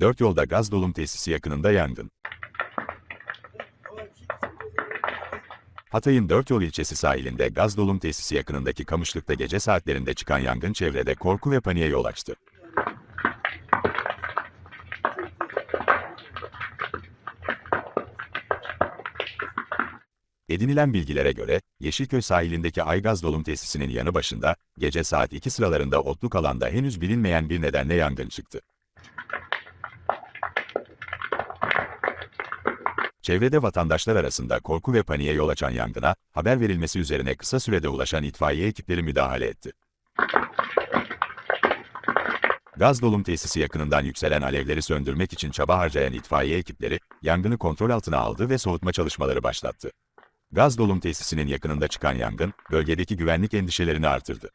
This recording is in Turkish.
Dört yolda gaz dolum tesisi yakınında yangın. Hatay'ın Dört Yol ilçesi sahilinde gaz dolum tesisi yakınındaki kamışlıkta gece saatlerinde çıkan yangın çevrede korku ve paniğe yol açtı. Edinilen bilgilere göre, Yeşilköy sahilindeki Aygaz dolum tesisinin yanı başında, gece saat 2 sıralarında otluk alanda henüz bilinmeyen bir nedenle yangın çıktı. Çevrede vatandaşlar arasında korku ve paniğe yol açan yangına, haber verilmesi üzerine kısa sürede ulaşan itfaiye ekipleri müdahale etti. Gaz dolum tesisi yakınından yükselen alevleri söndürmek için çaba harcayan itfaiye ekipleri, yangını kontrol altına aldı ve soğutma çalışmaları başlattı. Gaz dolum tesisinin yakınında çıkan yangın, bölgedeki güvenlik endişelerini artırdı.